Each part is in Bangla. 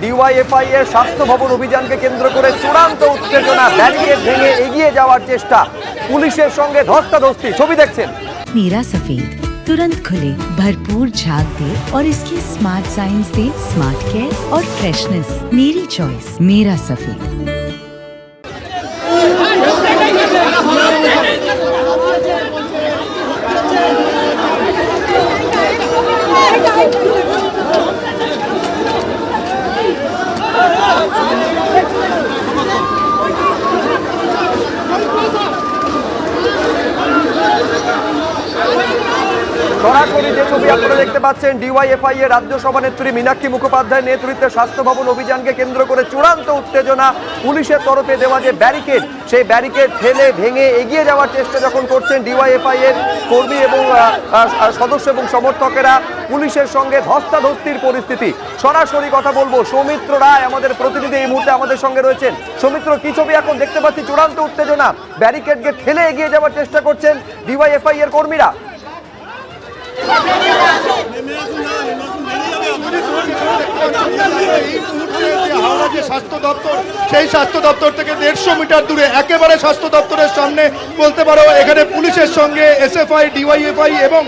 ডিওয়াইএফআই এর স্বাস্থ্য ভবন অভিযানকে কেন্দ্র করে চূড়ান্ত উত্তেজনা ব্যারিকেড ভেঙে এগিয়ে যাওয়ার চেষ্টা পুলিশের সঙ্গে ধস্তাধস্তি ছবি দেখছেন नीरा सफेद तुरंत खुले भरपूर झाग दे और इसकी स्मार्ट साइंस दे स्मार्ट केयर और फ्रेशनेस मेरी चॉइस मेरा सफेद সরাসরি যে ছবি আপনারা দেখতে পাচ্ছেন ডিওয়াইএফআই এর রাজ্য সভানেত্রী মীনাক্ষী মুখোপাধ্যায়ের নেতৃত্বে স্বাস্থ্য ভবন অভিযানকে কেন্দ্র করে চূড়ান্ত উত্তেজনা পুলিশের তরফে দেওয়া যে ব্যারিকেড, সেই ব্যারিকেড ঠেলে ভেঙে এগিয়ে যাওয়ার চেষ্টা যখন করছেন ডিওয়াইএফআই এর কর্মী এবং সদস্য এবং সমর্থকেরা, পুলিশের সঙ্গে ধস্তাধস্তির পরিস্থিতি। সরাসরি কথা বলব, সৌমিত্র রায় আমাদের প্রতিনিধি এই মুহূর্তে আমাদের সঙ্গে রয়েছেন। সৌমিত্র, কি ছবি এখন দেখতে পাচ্ছি? চূড়ান্ত উত্তেজনা। ব্যারিকেডকে ঠেলে এগিয়ে যাওয়ার চেষ্টা করছেন ডিওয়াইএফআই এর কর্মীরা। স্বাস্থ্য দপ্তর, সেই স্বাস্থ্য দপ্তর থেকে দেড়শো মিটার দূরে, একেবারে স্বাস্থ্য দপ্তরের সামনে, বলতে পারো, এখানে পুলিশের সঙ্গে এসএফআই ডিওয়াইএফআই এবং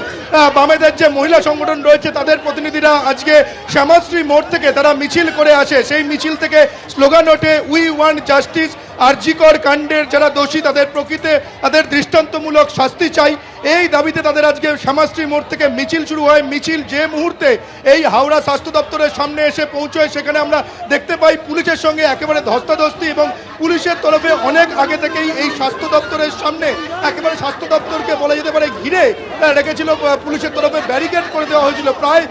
বামেদের যে মহিলা সংগঠন রয়েছে, তাদের প্রতিনিধিরা আজকে শ্যামাশ্রী মোড় থেকে তারা মিছিল করে আসে। সেই মিছিল থেকে স্লোগান ওঠে উই ওয়ান্ট জাস্টিস আরজিকর কাণ্ডের যারা দোষী, তাদের প্রকৃতে, তাদের দৃষ্টান্তমূলক শাস্তি চাই। এই দাবিতে তাদের আজকে শ্যামাশ্রী মোড় থেকে মিছিল শুরু হয়। মিছিল যে মুহূর্তে এই হাওড়া স্বাস্থ্য দপ্তরের সামনে এসে পৌঁছয়, সেখানে আমরা দেখতে পাই পুলিশের সঙ্গে একেবারে ধস্তাধস্তি এবং পুলিশের তরফে অনেক আগে থেকেই এই স্বাস্থ্য দপ্তরের সামনে একেবারে স্বাস্থ্য দপ্তরকে বলা যেতে পারে ঘিরে রেখেছিল পুলিশের তরফে ব্যারিকেড করে দেওয়া হয়েছিল। প্রায়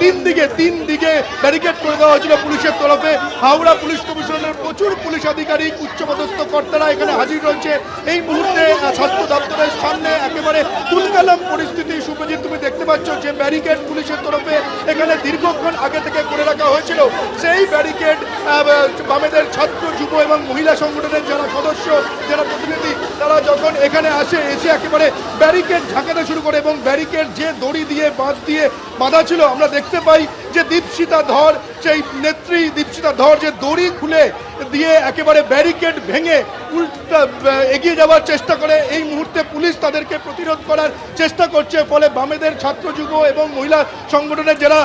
তিন দিকে তিন দিকে ব্যারিকেড করে দেওয়া হয়েছিল পুলিশের তরফে। হাওড়া পুলিশ কমিশনের প্রচুর পুলিশ আধিকারিক, উচ্চপদস্থ কর্তারা এখানে হাজির রয়েছে। এই মুহূর্তে স্বাস্থ্য দপ্তরের সামনে একেবারে তুলকালাম পরিস্থিতি। সুপ্রজিৎ তুমি দেখতে পাচ্ছ যে ব্যারিকেড পুলিশের তরফে এখানে দীর্ঘক্ষণ আগে থেকে করে রাখা হয়েছিল। সেই ব্যারিকেড বামেদের ছাত্র, যুব এবং মহিলা সংগঠনের যারা সদস্য, যারা প্রতিনিধি, তারা যখন এখানে আসে, এসে একেবারে ব্যারিকেড ঝাঁকাতে শুরু করে এবং ব্যারিকেড যে দড়ি দিয়ে, বাঁধ দিয়ে বাঁধা ছিল, আমরা দেখতে পাই যে দীপশিতা ধর, সেই নেত্রী দীপশিতা ধর যে দড়ি খুলে দিয়ে একেবারে ব্যারিকেড ভেঙে উল্টা এগিয়ে যাওয়ার চেষ্টা করে। এই মুহূর্তে পুলিশ তাদেরকে প্রতিরোধ করার চেষ্টা করছে, ফলে বামেদের ছাত্র যুব এবং মহিলা সংগঠনের যারা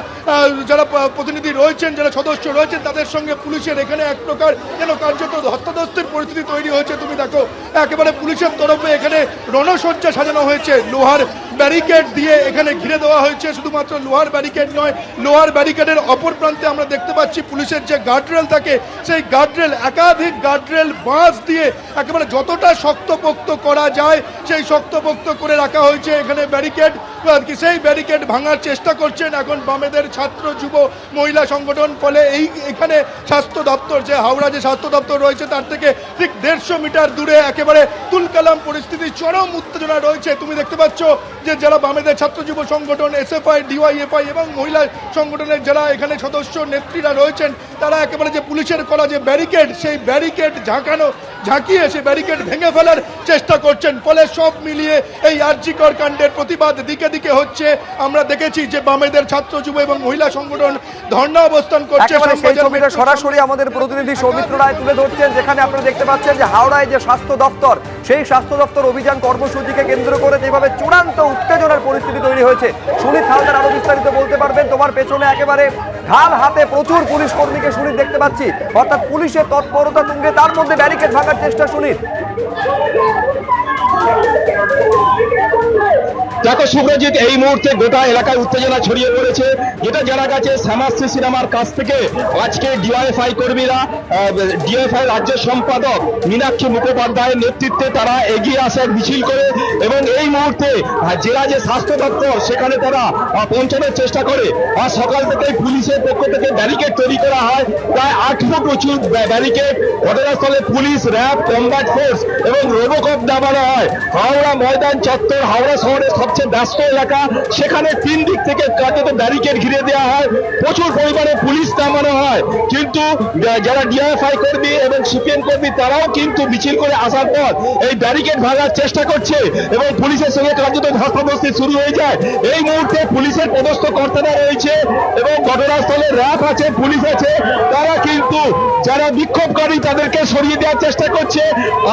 যারা প্রতিনিধি রয়েছেন, যারা সদস্য রয়েছেন, তাদের সঙ্গে পুলিশের এখানে এক প্রকার যেন কার্যত হস্তাদস্তের পরিস্থিতি তৈরি হয়েছে। তুমি দেখো, একেবারে পুলিশের তরফে এখানে রণসজ্জা সাজানো হয়েছে। লোহার ব্যারিকেড দিয়ে এখানে ঘিরে দেওয়া হয়েছে। শুধুমাত্র লোহার ব্যারিকেড নয়, লোহার ব্যারিকেডের অপর প্রান্তে আমরা দেখতে পাচ্ছি পুলিশের যে গার্ডরেল থাকে, সেই গার্ডরেল, একাধিক গার্ডরেল বাঁশ দিয়ে একেবারে যতটা শক্তপোক্ত করা যায়, সেই শক্তপোক্ত করে রাখা হয়েছে। এখানে ব্যারিকেড সেই ব্যারিকেড ভাঙার চেষ্টা করছেন এখন বামেদের ছাত্র, যুব, মহিলা সংগঠন? ফলে এই, এখানে স্বাস্থ্য দপ্তর, যে হাওড়া যে স্বাস্থ্য দপ্তর রয়েছে, তার থেকে ঠিক দেড়শো মিটার দূরে একেবারে তুলকালাম পরিস্থিতি। চরম উত্তেজনা রয়েছে। তুমি দেখতে পাচ্ছ যে যারা বামেদের ছাত্র, যুব সংগঠন এসএফআই ডিওয়াইএফআই এবং মহিলা সংগঠনের যারা এখানে সদস্য, নেত্রীরা রয়েছেন, তারা একেবারে যে পুলিশের করা যে ব্যারিকেড সেই ব্যারিকেড ঝাঁকানো, ঝাঁকিয়ে সে ব্যারিকেড ভেঙে ফেলার চেষ্টা করছেন। ফলে সব মিলিয়ে এই আর্যিকর কাণ্ডের প্রতিবাদ দিকে দিকে হচ্ছে আমরা দেখেছি যে বামেদের ছাত্র যুব এবং মহিলা সংগঠন ধর্ণা অবস্থান করছে সরাসরি আমাদের প্রতিনিধি সৌমিত্র রায় তুলে ধরছেন যেখানে আপনারা দেখতে পাচ্ছেন যে হাওড়ায় যে স্বাস্থ্য দপ্তর সেই স্বাস্থ্য দপ্তর অভিযান কর্মসূচিকে কেন্দ্র করে যেভাবে চূড়ান্ত উত্তেজনার পরিস্থিতি তৈরি হয়েছে। সুনীত হালদার আরও বিস্তারিত বলতে পারবেন তোমার পেছনে একেবারে ঢাল হাতে প্রচুর পুলিশ কর্মীকে সুনীত দেখতে পাচ্ছি। অর্থাৎ পুলিশের তৎপরতা তুঙ্গে তার মধ্যে ব্যারিকেড ভাঙার চেষ্টা সুনীত। দেখো সুব্রজিৎ এই মুহূর্তে গোটা এলাকায় উত্তেজনা ছড়িয়ে পড়েছে। যেটা জানা গেছে, শ্যামাশ্রী সিনেমার কাছ থেকে আজকে ডিওএফআই কর্মীরা ডিওএফআই রাজ্য সম্পাদক মীনাক্ষী মুখোপাধ্যায়ের নেতৃত্বে তারা এগিয়ে আসে মিছিল করে এবং এই মুহূর্তে জেলা যে স্বাস্থ্য দপ্তর, সেখানে তারা পৌঁছানোর চেষ্টা করে। আর সকাল থেকে পুলিশের পক্ষ থেকে ব্যারিকেড তৈরি করা হয়। প্রায় আট ফুট উঁচু ব্যা- ব্যারিকেড ঘটনাস্থলে পুলিশ, র্যাব কম্বাট ফোর্স এবং রোবোকপ নামানো হয়। হাওড়া ময়দান চত্বর, হাওড়া শহরের সবচেয়ে ব্যস্ত এলাকা। সেখানে তিন দিক থেকে কার্যত ব্যারিকেড ঘিরে দেওয়া হয়। প্রচুর পরিমাণে পুলিশ নামানো হয়। কিন্তু যারা ডিআইএফআই কর্মী এবং সিপিএম কর্মী, তারাও কিন্তু মিছিল করে আসার পর এই ব্যারিকেড ভাঙার চেষ্টা করছে এবং পুলিশের সঙ্গে কার্যত ধস্তাধস্তি শুরু হয়ে যায়। এই মুহূর্তে পুলিশের পদস্থ কর্তারা রয়েছে এবং ঘটনাস্থলে র্যাব আছে, পুলিশ আছে। তারা যারা বিক্ষোভকারী তাদেরকে সরিয়ে দেওয়ার চেষ্টা করছে।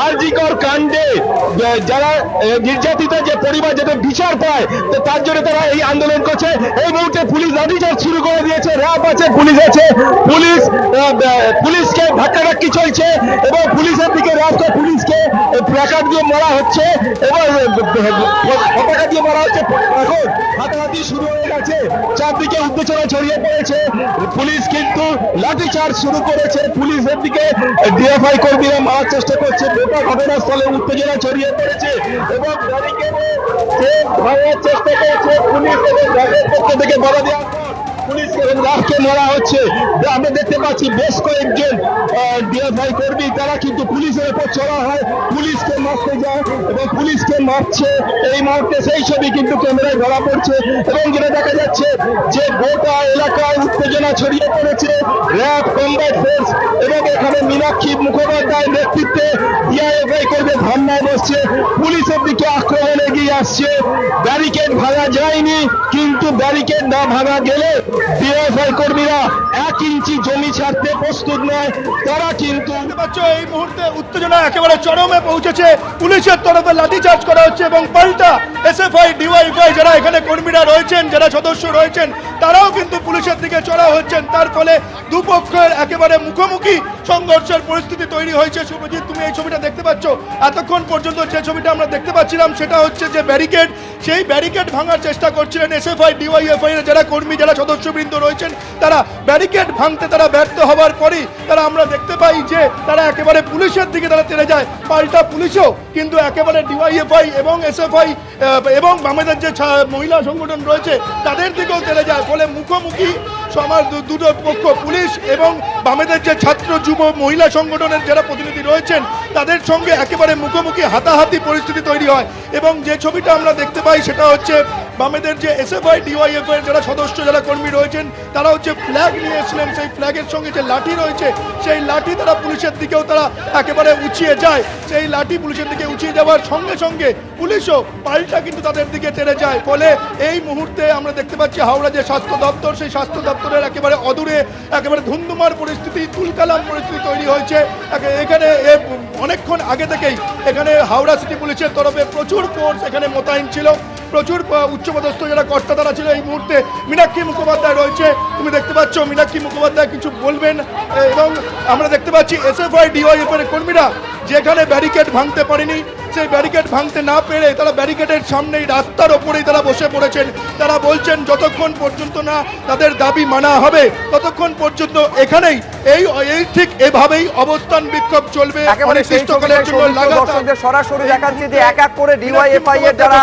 আরজিকর কাণ্ডে যারা নির্যাতিত যে পরিবার যাতে বিচার পায়, তো তার জন্য তারা এই আন্দোলন করছে। এই মুহূর্তে পুলিশ লাঠিচার্জ শুরু করে দিয়েছে, র্যাব আছে, পুলিশ আছে। পুলিশ পুলিশকে ধাক্কাধাক্কি চলছে এবং পুলিশের দিকে র্যাবকে পুলিশকে প্ল্যাকার্ড দিয়ে মারা হচ্ছে এবং পতাকা দিয়ে মারা হচ্ছে। এখন হাতাহাতি শুরু হয়ে গেছে। চারদিকে উত্তেজনা ছড়িয়ে পড়েছে। পুলিশ কিন্তু লাঠিচার্জ শুরু করেছে। পুলিশের দিকে ডিএফআই কর্মীরা মারার চেষ্টা করছে। গোটা ঘটনাস্থলে উত্তেজনা ছড়িয়ে পড়েছে এবং ভাঙার চেষ্টা করছে। পুলিশ এবং ব্যাগের পক্ষ থেকে বলা দেওয়া পুলিশ এবং রাষ্ট্রকে মারা হচ্ছে। আমরা দেখতে পাচ্ছি বেশ কয়েকজন ডিএফআই কর্মী, তারা কিন্তু পুলিশের উপর চড়া হয়। মারতে যায় এবং পুলিশকে মারছে। এই মুহূর্তে সেই ছবি কিন্তু ক্যামেরায় ধরা পড়ছে এবং যেটা দেখা যাচ্ছে যে গোটা এলাকায় উত্তেজনা ছড়িয়ে পড়েছে। র্যাব কমব্যাট ফোর্স এবং এখানে মীনাক্ষী মুখোপাধ্যায়ের নেতৃত্বে ডিআইএফআই কর্মী ধর্নায় বসছে। পুলিশের দিকে আক্রমণ এগিয়ে আসছে। ব্যারিকেড ভাঙা যায়নি, কিন্তু ব্যারিকেড না ভাঙা গেলে ডিএফআই কর্মীরা এক ইঞ্চি জমি ছাড়তে প্রস্তুত নয়। তারা কিন্তু এই মুহূর্তে উত্তেজনা একেবারে চরমে পৌঁছেছে। পুলিশের তরফে লাঠিচার্জ করা হচ্ছে এবং পাল্টা এসএফআই ডিওয়াইফআই যারা এখানে কর্মীরা রয়েছেন, যারা সদস্য রয়েছেন, তারাও কিন্তু পুলিশের দিকে চড়া হচ্ছেন। তার ফলে দুপক্ষের একেবারে মুখোমুখি সংঘর্ষের পরিস্থিতি তৈরি হয়েছে। শুভজিৎ, তুমি এই ছবিটা দেখতে পাচ্ছ? এতক্ষণ পর্যন্ত যে ছবিটা আমরা দেখতে পাচ্ছিলাম, সেটা হচ্ছে যে ব্যারিকেড। সেই ব্যারিকেড ভাঙার চেষ্টা করছিলেন এসএফআই ডিওয়াইএফআই এর যারা কর্মী, যারা সদস্যবৃন্দ রয়েছেন, তারা ব্যারিকেড ভাঙতে তারা ব্যর্থ হবার পরই তারা আমরা দেখতে পাই যে তারা একেবারে পুলিশের দিকে তারা তেড়ে যায়। পাল্টা পুলিশও কিন্তু একেবারে ডিওয়াইএফআই এবং এসএফআই এবং আমাদের যে মহিলা সংগঠন রয়েছে, তাদের দিকেও তেলে যায়। ফলে মুখোমুখি সমাজ দুটো পক্ষ, পুলিশ এবং বামেদের যে ছাত্র যুব মহিলা সংগঠনের যারা প্রতিনিধি রয়েছেন, তাদের সঙ্গে একেবারে মুখোমুখি হাতাহাতি পরিস্থিতি তৈরি হয়। এবং যে ছবিটা আমরা দেখতে পাই, সেটা হচ্ছে বামেদের যে এসএফআই ডিওয়াইএফআই যারা সদস্য, যারা কর্মী রয়েছেন, তারা হচ্ছে ফ্ল্যাগ নিয়ে এসেছিলেন সেই ফ্ল্যাগের সঙ্গে যে লাঠি রয়েছে, সেই লাঠি তারা পুলিশের দিকেও তারা একেবারে উঁচিয়ে যায়। সেই লাঠি পুলিশের দিকে উঁচিয়ে যাওয়ার সঙ্গে সঙ্গে পুলিশও পাল্টা কিন্তু তাদের দিকে তেড়ে যায়। ফলে এই মুহূর্তে আমরা দেখতে পাচ্ছি হাওড়া যে স্বাস্থ্য দপ্তর, সেই স্বাস্থ্য দপ্তরের একেবারে অদূরে একেবারে ধুন্ধুমার পরিস্থিতি, তুলকালাম পরিস্থিতি তৈরি হয়েছে। এখানে অনেকক্ষণ আগে থেকেই এখানে হাওড়া সিটি পুলিশের তরফে প্রচুর ফোর্স এখানে মোতায়েন ছিল। প্রচুর উচ্চপদস্থ যারা কর্তা তারা ছিল এই মুহূর্তে মীনাক্ষী মুখোপাধ্যায় রয়েছে। তুমি দেখতে পাচ্ছ মীনাক্ষী মুখোপাধ্যায় কিছু বলবেন এবং আমরা দেখতে পাচ্ছি এসএফআই ডিওয়াইএফ এর কর্মীরা যেখানে ব্যারিকেড ভাঙতে পারেনি। সেই ব্যারিকেড ভাঙতে না পেরে তারা ব্যারিকেডের সামনেই রাস্তার ওপরেই তারা বসে পড়েছেন। তারা বলছেন, যতক্ষণ পর্যন্ত না তাদের দাবি মানা হবে, ততক্ষণ পর্যন্ত এখানেই এই এই ঠিক এভাবেই অবস্থান বিক্ষোভ চলবে। একেবারে সেই অনির্দিষ্টকালের জন্য লাগাতার সরাসরি দেখাচ্ছে যে এক এক করে ডিওয়াইএফআই এর যারা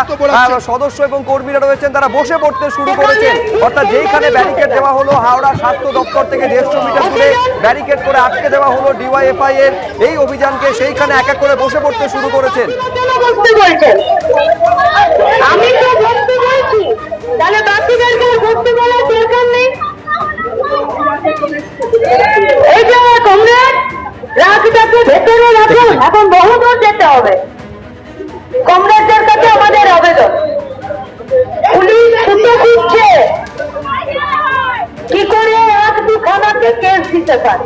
সদস্য এবং কর্মীরা রয়েছেন তারা বসে পড়তে শুরু করেছেন। অর্থাৎ যেইখানে ব্যারিকেড দেওয়া হলো হাওড়া স্বাস্থ্য দপ্তর থেকে দেড়শো মিটার দূরে ব্যারিকেড করে আটকে দেওয়া হলো ডিওয়াইএফআই এর এই অভিযানকে সেইখানে এক এক করে বসে পড়তে শুরু করেছেন। কেন বসতে বলছেন আমি তো বসতে বলছি তাহলে বাকিদেরকে বসতে বলার দরকার নেই। এই যে কমরেড, রাজটাকে ভেতরে রাখুন। এখন বহু দূর যেতে হবে। কমরেডদের কাছে আমাদের আবেদন। পুলিশ ছুটে খুঁজছে। কি করে এক দুখানাকে কেস দিতে পারে?